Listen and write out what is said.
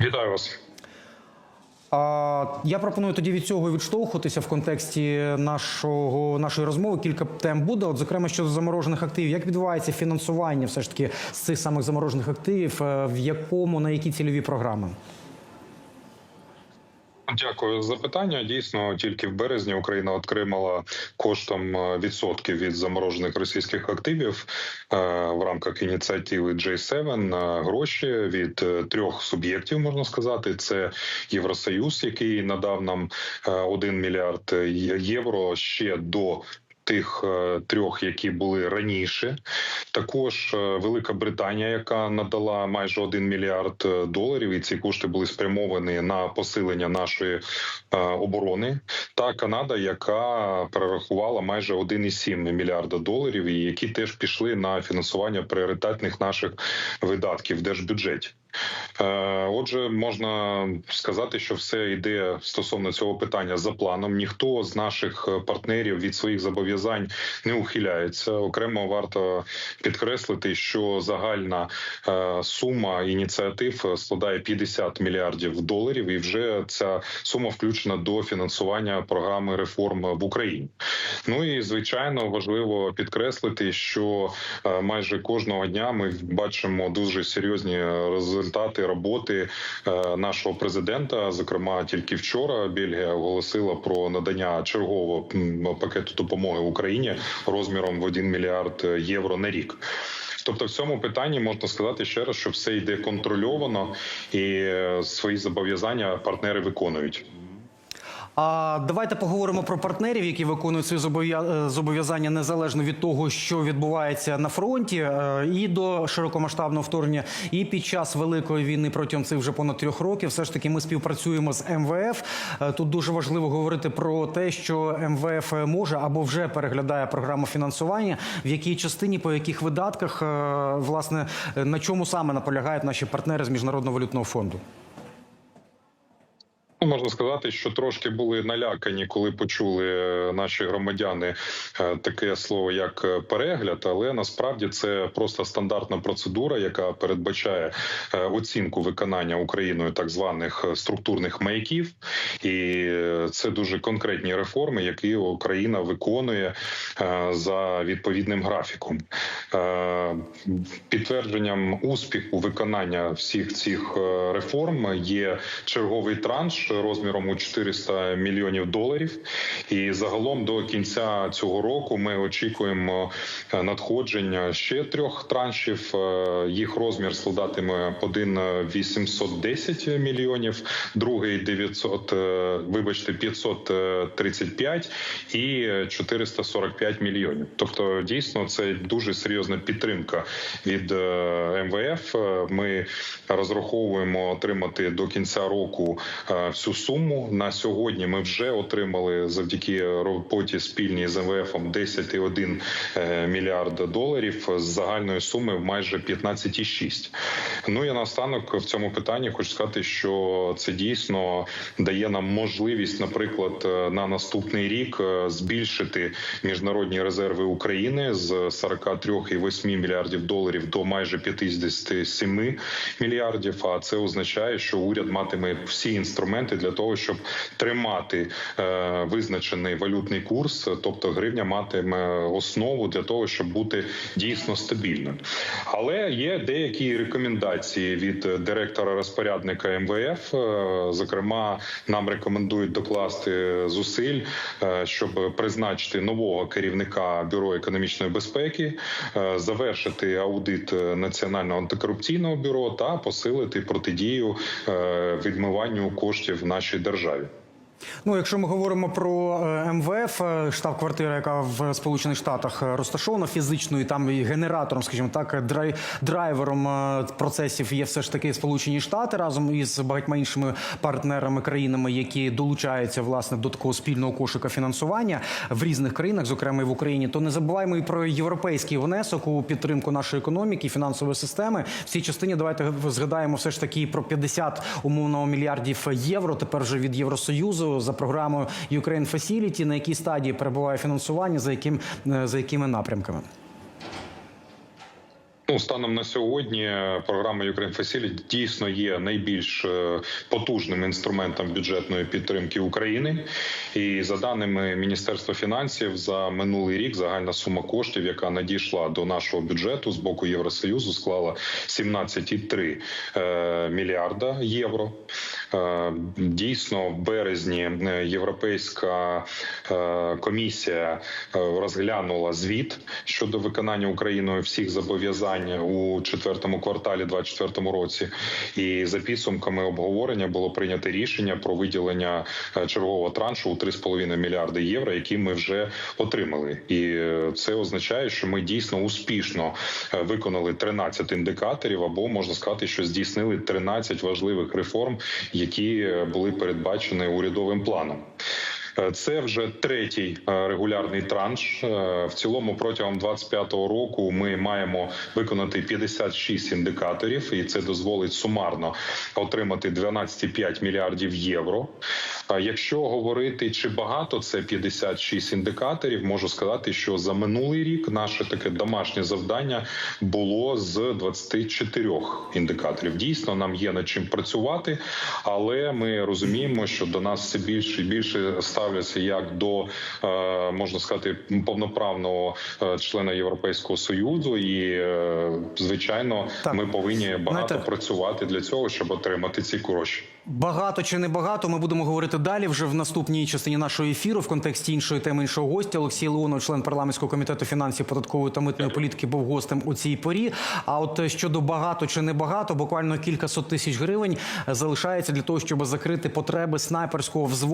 Вітаю вас. Я пропоную тоді від цього відштовхуватися в контексті нашого нашої розмови. Кілька тем буде. От, зокрема, щодо заморожених активів. Як відбувається фінансування все ж таки з цих самих заморожених активів? е, В якому на які цільові програми? Дякую за запитання. Дійсно, тільки в березні Україна отримала коштом е, відсотків від заморожених російських активів е, в рамках ініціативи J7 е, гроші від трьох суб'єктів, можна сказати. Це Євросоюз, який надав нам е, 1 мільярд євро ще до. Тих е, трьох, які були раніше, також е, Велика Британія, яка надала майже 1 мільярд е, доларів, і ці кошти були спрямовані на посилення нашої оборони, та Канада, яка перерахувала майже 1,7 мільярда доларів, і які теж пішли на фінансування пріоритетних наших видатків в держбюджеті. Е, Отже, можна сказати, що все йде стосовно цього питання за планом. Ніхто з наших партнерів від своїх зобов'язань не ухиляється. Окремо варто підкреслити, що загальна е, сума ініціатив складає 50 мільярдів доларів, і вже ця сума включена до фінансування програми реформ в Україні. Ну і звичайно важливо підкреслити, що е, майже кожного дня ми бачимо дуже серйозні результати роботи е, нашого президента. Зокрема, тільки вчора Бельгія оголосила про надання чергового пакету допомоги Україні розміром в 1 мільярд євро на рік. Тобто, в цьому питанні можна сказати ще раз, що все йде контрольовано, і е, свої зобов'язання партнери виконують. А давайте поговоримо про партнерів, які виконують свої е, зобов'язання незалежно від того, що відбувається на фронті, е, і до широкомасштабного вторгнення, і під час великої війни протягом цих вже понад трьох років. Все ж таки, ми співпрацюємо з МВФ. Е, Тут дуже важливо говорити про те, що МВФ може або вже переглядає програму фінансування, в якій частині по яких видатках, власне, на чому саме наполягають наші партнери з міжнародного валютного фонду. Ну, Можна сказати, що трошки були налякані, коли почули е, наші громадяни е, таке слово як е, перегляд, але насправді це просто стандартна процедура, яка передбачає оцінку виконання Україною так званих структурних маяків, і це дуже конкретні реформи, які Україна виконує е, за відповідним графіком. Е, Підтвердженням успіху виконання всіх цих е, реформ є черговий транш розміром у 400 мільйонів доларів. І загалом до кінця цього року ми очікуємо надходження ще трьох траншів. Їх розмір складатиме один 810 мільйонів, другий 900, е, вибачте, 535 і 445 мільйонів. Тобто, дійсно, це дуже серйозна підтримка від е, МВФ. Е, Ми розраховуємо отримати до кінця року е, всю суму. На сьогодні ми вже отримали завдяки роботі спільній з МВФ 10,1 е, мільярда доларів з загальної суми в майже 15,6. Ну і наостанок в цьому питанні хочу сказати, що це дійсно дає нам можливість, наприклад, е, на наступний рік е, збільшити міжнародні резерви України з 43,8 мільярдів доларів до майже 57 мільярдів. А це означає, що уряд матиме всі інструменти для того, щоб тримати е, визначений валютний курс, тобто гривня матиме основу для того, щоб бути дійсно стабільним. Але є деякі рекомендації від директора розпорядника МВФ. Зокрема, нам рекомендують докласти зусиль, е, щоб призначити нового керівника бюро економічної безпеки, е, завершити аудит національного антикорупційного бюро та посилити протидію е, відмиванню коштів в нашій державі. Ну, якщо ми говоримо про е, МВФ, е, штаб-квартира, яка в Сполучених Штатах е, розташована фізично, і там і генератором, скажімо так, драй, драйвером процесів є все ж таки Сполучені Штати разом із багатьма іншими партнерами країнами, які долучаються власне до такого спільного кошика фінансування в різних країнах, зокрема і в Україні, то не забуваємо і про європейський внесок у підтримку нашої економіки, фінансової системи. В цій частині давайте згадаємо все ж таки про 50 умовно мільярдів євро. Тепер вже від Євросоюзу за програмою Ukraine Facility, на якій стадії перебуває фінансування, за яким е, за якими напрямками. Ну, станом на сьогодні програма Ukraine Facility дійсно є найбільш е, потужним інструментом бюджетної підтримки України. І за даними Міністерства фінансів, за минулий рік загальна сума коштів, яка надійшла до нашого бюджету з боку Євросоюзу, склала 17,3 е, мільярда євро. Е, Дійсно, в березні е, Європейська е, комісія розглянула звіт щодо виконання Україною всіх зобов'язань у четвертому кварталі 2024 році. І за підсумками обговорення було прийнято рішення про виділення чергового траншу у 3,5 мільярди євро, які ми вже отримали. І це означає, що ми дійсно успішно виконали 13 індикаторів, або можна сказати, що здійснили 13 важливих реформ, які е, були передбачені урядовим планом. Е, Це вже третій е, регулярний транш. Е, В цілому протягом 25-го року ми маємо виконати 56 індикаторів, і це дозволить сумарно отримати 12,5 мільярдів євро. Якщо говорити чи багато це 56 індикаторів, можу сказати, що за минулий рік наше таке домашнє завдання було з 24 індикаторів. Дійсно, нам є над чим працювати, але ми розуміємо, що до нас все більше і більше ставляться як до е, можна сказати повноправного е, члена Європейського союзу, і е, звичайно, Так. ми повинні багато Знаєте- працювати для цього, щоб отримати ці гроші. Багато чи не багато, ми будемо говорити далі вже в наступній частині нашого ефіру в контексті іншої теми іншого гостя. Олексій Леонов, член парламентського комітету фінансів, податкової та митної політики, був гостем у цій порі. А от щодо багато чи не багато, буквально кілька сот тисяч гривень залишається для того, щоб закрити потреби снайперського взводу.